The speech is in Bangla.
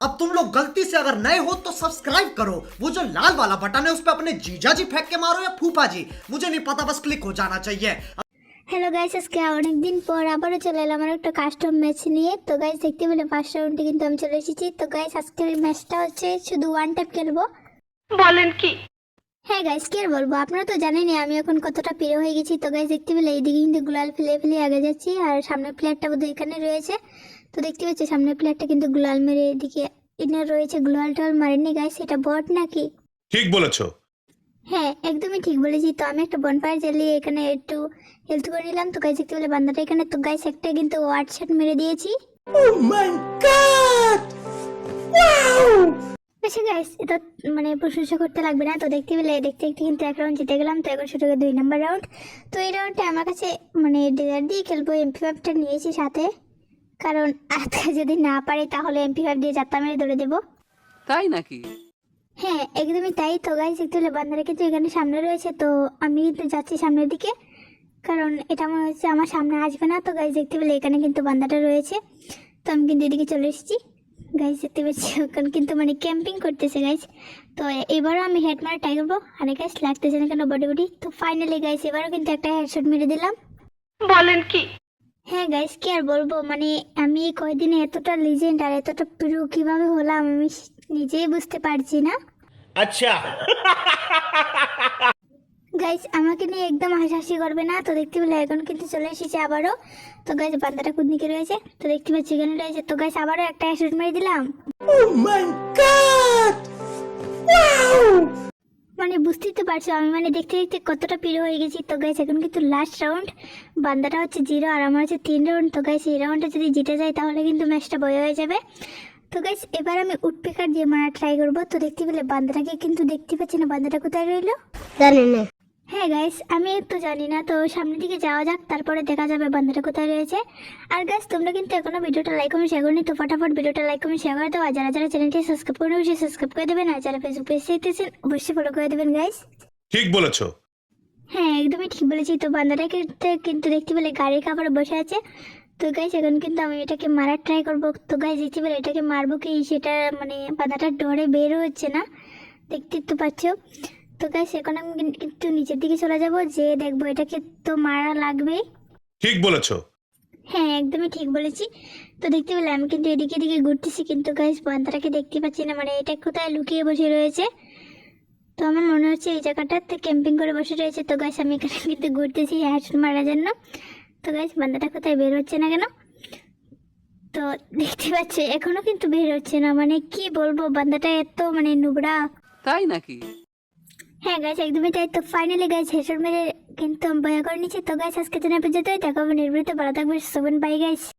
अब तुम लोग गलती से अगर नए हो तो सब्सक्राइब करो वो जो लाल वाला बटन है उस पर अपने जीजा जी फेंक के मारो या फूफा जी मुझे नहीं पता बस क्लिक हो जाना चाहिए হ্যালো গাইস আজকে অনেকদিন পর আবারও চলে এলাম আমার একটা কাস্টম ম্যাচ নিয়ে তো গাইস দেখতে পেলে ফার্স্ট রাউন্ডে কিন্তু আমি চলে এসেছি তো গাইস আজকের ম্যাচটা হচ্ছে শুধু ওয়ান টাইপ খেলবো বলেন কি হ্যাঁ গাইস কি আর বলবো আপনারা তো জানেনই আমি এখন কতটা প্রিয় হয়ে গেছি তো গাইস দেখতে পেলে এইদিকে কিন্তু গুলাল ফেলে ফেলে আগে যাচ্ছি আর সামনের প্লেয়ারটা বোধহয় এখানে রয়েছে তো দেখতে পাচ্ছি সামনের প্লেয়ারটা কিন্তু গুলাল মেরে এদিকে এনে রয়েছে। গুলাল টল মারেনি গাইস এটা বট নাকি? ঠিক বলেছ। হ্যাঁ একদমই ঠিক বলেছি। তো আমি একটা বনফায়ার জ্বালিয়ে এখানে একটু হেলথ করে নিলাম। তো গাইস দেখতে পেলে বান্দাটা এখানে। তো গাইস একটা কিন্তু ওয়ার্ড শট মেরে দিয়েছি। আচ্ছা গাইস এটা মানে প্রশংসা করতে লাগবে না। তো দেখতে পেলে দেখতে দেখতে কিন্তু এক রাউন্ড জিতে গেলাম। তো এখন শুরু দুই নাম্বার রাউন্ড তো এই রাউন্ডটা আমার কাছে মানে ডেজার দিয়ে খেলব। এমপি ফাইভটা নিয়েছি সাথে। কারণ আজকে যদি না পারি তাহলে এমপি ফাইভ দিয়ে যাত্রা মেরে ধরে দেবো। তাই নাকি? হ্যাঁ একদমই তাই তো গাইজ দেখতে হলে বান্দারা কিন্তু এখানে সামনে রয়েছে তো আমি কিন্তু যাচ্ছি সামনের দিকে। কারণ এটা মনে হচ্ছে আমার সামনে আসবে না তো গাইজ দেখতে পেলে এখানে কিন্তু বান্দাটা রয়েছে। তো আমি কিন্তু এদিকে চলে এসেছি। গাইজ দেখতে পাচ্ছি ওখানে কিন্তু মানে ক্যাম্পিং করতেছে গাইজ তো এবারও আমি হেড মারা ট্রাই করব। আরে গাইজ লাগতেছে না কেন বডি বডি? তো ফাইনালি গাইজ এবারও কিন্তু একটা হেডশট মেরে দিলাম। বলেন কি? হ্যাঁ গাইস কি আর বলব? মানে আমি এই কয়দিনে এতটা লিজেন্ড আর এতটা প্রিয় কীভাবে হলাম আমি নিজেই বুঝতে পারছি না। আচ্ছা। গাইস আমাকে নিয়ে একদম হাসাহাসি করবে না। তো দেখতে পেলে এখন কিন্তু চলে এসেছে আবারও। তো গাইস বান্দাটা কোন দিকে রয়েছে। তো দেখতে পাচ্ছি এখানে রয়েছে। তো গাইস আবারও একটা শুট মেরে দিলাম। মানে বুঝতেই তো পারছ, আমি মানে দেখতে দেখতে কতটা প্রিয় হয়ে গেছি। তো গাইস এখন কিন্তু লাস্ট রাউন্ড বান্দাটা হচ্ছে জিরো আর আমার হচ্ছে তিন রাউন্ড তো গাইস এই রাউন্ডটা যদি জিতে যায় তাহলে কিন্তু ম্যাচটা বয়ে হয়ে যাবে। তো গাইস এবার আমি উডপেকার দিয়ে মারা ট্রাই করব। তো দেখতে পেলে বান্দাটাকে কিন্তু দেখতে পাচ্ছি না, বান্দাটা কোথায় রইল? হ্যাঁ গাইস আমি তো জানি না তো সামনের দিকে যাওয়া যাক তারপরে দেখা যাবে বান্দাটা কোথায় রয়েছে। আর গাইস তোমরা কিন্তু এখনও ভিডিওটা লাইক কমেন্ট শেয়ার করনি তো ফটাফট ভিডিওটা লাইক কমেন্ট শেয়ার করে দাও আর যারা যারা চ্যানেলটি সাবস্ক্রাইব করে অবশ্যই সাবস্ক্রাইব করে দেবেন আর যারা ফেসবুক পেজ দেখতেছেন অবশ্যই ফলো করে দেবেন গাইস ঠিক বলেছ। হ্যাঁ একদমই ঠিক বলেছি তো বান্দাটাকে তো- কিন্তু দেখতে পেলে গাড়ির কাপড়ে বসে আছে। তো গাইস এখন কিন্তু আমি এটাকে মারার ট্রাই করব। তো গাইস দেখতে পেলে এটাকে মারবো কি সেটা মানে বান্দাটার ডরে বের হচ্ছে না। দেখতে তো পাচ্ছ। তো গাইস এখন আমি কিন্তু নিচের দিকে চলে যাব যে দেখব এটাকে তো মারা লাগবেই ঠিক বলেছ। হ্যাঁ একদমই ঠিক বলেছি। তো দেখতে পেলে আমি কিন্তু এদিকে এদিকে ঘুরতেছি কিন্তু গাইস বান্দাটাকে দেখতে পাচ্ছি না। মানে এটা কোথায় লুকিয়ে বসে রয়েছে? তো আমার মনে হচ্ছে এই জায়গাটাতে ক্যাম্পিং করে বসে রয়েছে। তো গাইস আমি এখানে কিন্তু ঘুরতেছি হ্যাশট মারার জন্য। তো গাইস বান্দাটা কোথায় বের হচ্ছে না কেন? তো দেখতে পাচ্ছি এখনও কিন্তু বের হচ্ছে না। মানে কি বলব বান্দাটা এত মানে নুবড়া তাই নাকি? হ্যাঁ গাইস একদমই তাই। তো ফাইনালি গাইস হেসর মেরে কিন্তু আমি বয়া করে নিচ্ছি। তো গাছ আজকে জন্য পর্যন্তই। দেখো নির্বৃত ভালো থাকবে সোবেন বাই গাইস